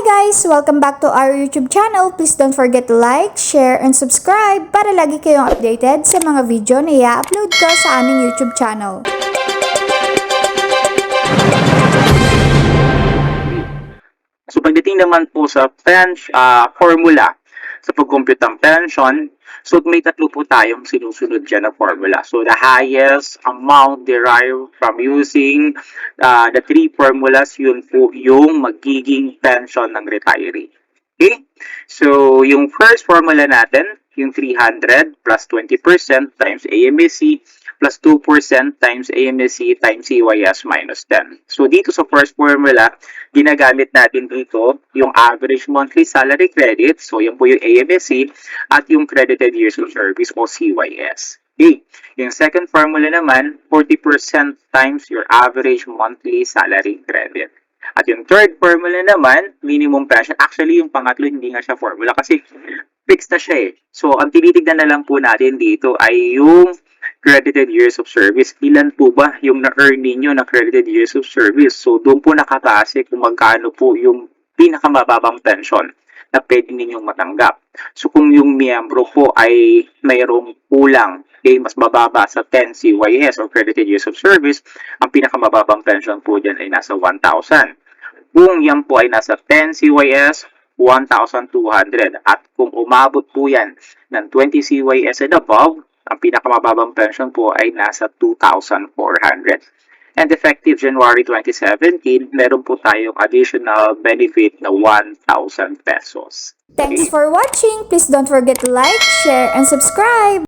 guys! Welcome back to our YouTube channel. Please don't forget to like, share, and subscribe para lagi kayong updated sa mga video na i-upload ko sa aming YouTube channel. So pagdating naman po sa pens, ah, formula sa pag-compute ng pension, so may tatlo po tayong sinusunod dyan na formula. So the highest amount derived from using ah, the three formulas, yun po yung magiging pension ng retiree. Okay? So yung first formula natin, yung 300 plus 20% times AMSC plus 2% times AMSC times CYS minus 10. So dito sa first formula, ginagamit natin dito yung average monthly salary credit. So yan po yung AMSC at yung credited years of service o CYS. Okay. Yung second formula naman, 40% times your average monthly salary credit. At yung third formula naman, minimum pension. Actually, yung pangatlo, hindi nga siya formula kasi fixed na siya eh. So, ang tinitignan na lang po natin dito ay yung credited years of service. Ilan po ba yung na-earn ninyo na credited years of service? So, doon po nakabase kung magkano po yung pinakamababang pension na pwede ninyong matanggap. So, kung yung miyembro po ay mayroong kulang, okay, mas mababa sa 10 CYS or credited years of service, ang pinakamababang pension po dyan ay nasa 1,000. Kung yan po ay nasa 10 CYS, 1,200. At kung umabot po yan ng 20 CYS and above, ang pinakamababang pension po ay nasa 2,400. And effective January 2017, meron po tayong additional benefit na 1,000 pesos. Thanks for watching! Please don't forget to like, share, and subscribe!